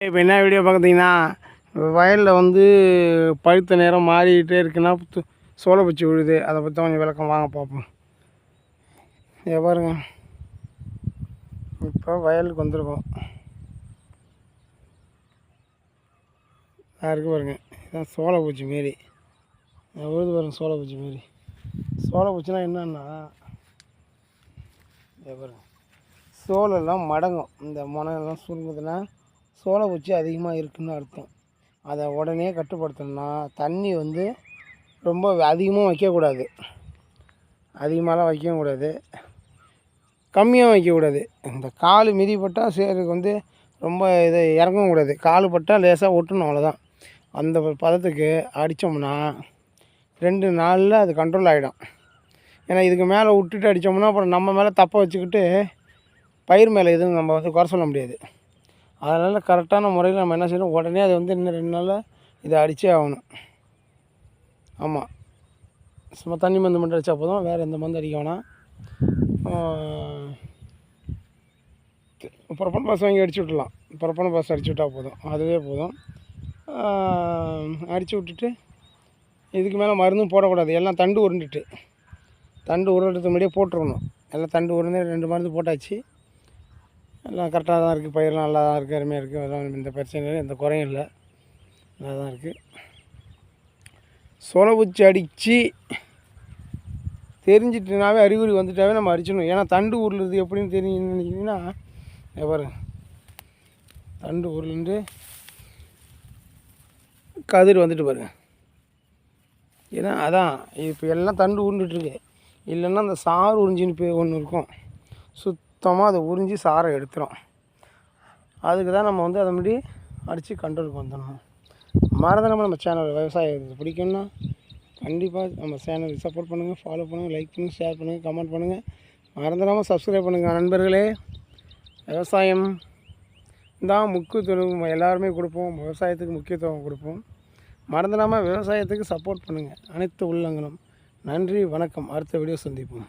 இப்போ என்ன வீடியோ பார்த்தீங்கன்னா வயலில் வந்து பழுத்த நேரம் மாறிக்கிட்டே இருக்குன்னா து- சோலைப்பூச்சி விழுது. அதை பற்றி கொஞ்சம் விளக்கம் வாங்க பார்ப்போம். இதை பாருங்க. இப்போ வயலுக்கு வந்திருக்கோம். யாருக்கு பாருங்க. இதுதான் சோலைப்பூச்சி மாரி. நான் விழுது பாருங்க பூச்சி மாரி. சோலைப்பூச்சினா என்னன்னா இதை பாருங்க. சோளெல்லாம் மடங்கும். இந்த முனையெல்லாம் சுருங்குதுன்னா சோளப்பூச்சி அதிகமாக இருக்குதுன்னு அர்த்தம். அதை உடனே கட்டுப்படுத்தணும்னா தண்ணி வந்து ரொம்ப அதிகமாக வைக்கக்கூடாது. அதிகமாகலாம் வைக்கவும் கூடாது. கம்மியாக வைக்கக்கூடாது. இந்த கால் மிதிப்பட்டால் சேருக்கு வந்து ரொம்ப இது இறங்கவும் கூடாது. கால் பட்டால் லேசாக ஒட்டணும் அவ்வளோதான் அந்த பதத்துக்கு அடித்தோம்னா ரெண்டு நாளில் அது கண்ட்ரோல் ஆகிடும் ஏன்னா இதுக்கு மேலே விட்டுட்டு அடித்தோம்னா அப்புறம் நம்ம மேலே தப்பை வச்சுக்கிட்டு பயிர் மேலே எதுவும் நம்ம வந்து குறை சொல்ல முடியாது. அதனால் கரெக்டான முறையில் நம்ம என்ன செய்யணும்? உடனே அதை வந்து இன்னும் ரெண்டு நாளில் இதை அடித்தே ஆகணும். ஆமாம் சும்மா தண்ணி மருந்து மட்டும் அடித்தா போதும். வேறு எந்த மருந்து அடிக்க வேணாம். புறப்பன பாஸ் வாங்கி அடிச்சு விட்றலாம் புறப்பன பாஸ் அடிச்சு விட்டால் போதும். அதுவே போதும். அடித்து விட்டுட்டு இதுக்கு மேலே மருந்தும் போடக்கூடாது. எல்லாம் தண்டு உருண்டுட்டு. தண்டு உருண்டுறதுக்கு முன்னாடியே போட்டுருக்கணும். எல்லாம் தண்டு உருண்டு ரெண்டு மருந்து போட்டாச்சு. எல்லாம் கரெக்டாக தான் இருக்குது பயிரெலாம் நல்லா தான் இருக்குது அருமையாக இருக்குது அதெல்லாம் இந்த பிரச்சனையும் இல்லை. எந்த குறையும் இல்லை. நல்லா தான் இருக்குது சோளப்பூச்சி அடித்து தெரிஞ்சிட்டுனாவே அறிகுறி வந்துட்டாவே நம்ம அடிச்சிடணும். ஏன்னா தண்டு உருளுறது எப்படின்னு தெரியும். நினைக்கிறீங்கன்னா பாருங்க தண்டு உருளுண்டு கதிர் வந்துட்டு பாருங்க ஏன்னா அதான் இப்போ எல்லாம் தண்டு உருண்டுட்டுருக்கு இல்லைன்னா அந்த சாறு உறிஞ்சின்னு போய் ஒன்று இருக்கும். சுத் சுத்தமாக அதை உறிஞ்சி சாரை எடுத்துரும். அதுக்கு தான் நம்ம வந்து அதை முன்னாடி அடித்து கண்ட்ரோலுக்கு வந்துடணும் மறந்துடாமல் நம்ம சேனல் விவசாயம் பிடிக்கும்னா கண்டிப்பாக நம்ம சேனலுக்கு சப்போர்ட் பண்ணுங்கள் ஃபாலோ பண்ணுங்கள் லைக் பண்ணுங்கள் ஷேர் பண்ணுங்கள் கமெண்ட் பண்ணுங்கள் மறந்துடாமல் சப்ஸ்கிரைப் பண்ணுங்கள் நண்பர்களே. விவசாயம் தான் முக்கியத்துவம். எல்லாருமே கொடுப்போம். விவசாயத்துக்கு முக்கியத்துவம் கொடுப்போம். மறந்துடாமல் விவசாயத்துக்கு சப்போர்ட் பண்ணுங்கள் அனைத்து உள்ளங்களும். நன்றி வணக்கம். அடுத்த வீடியோ சந்திப்போம்.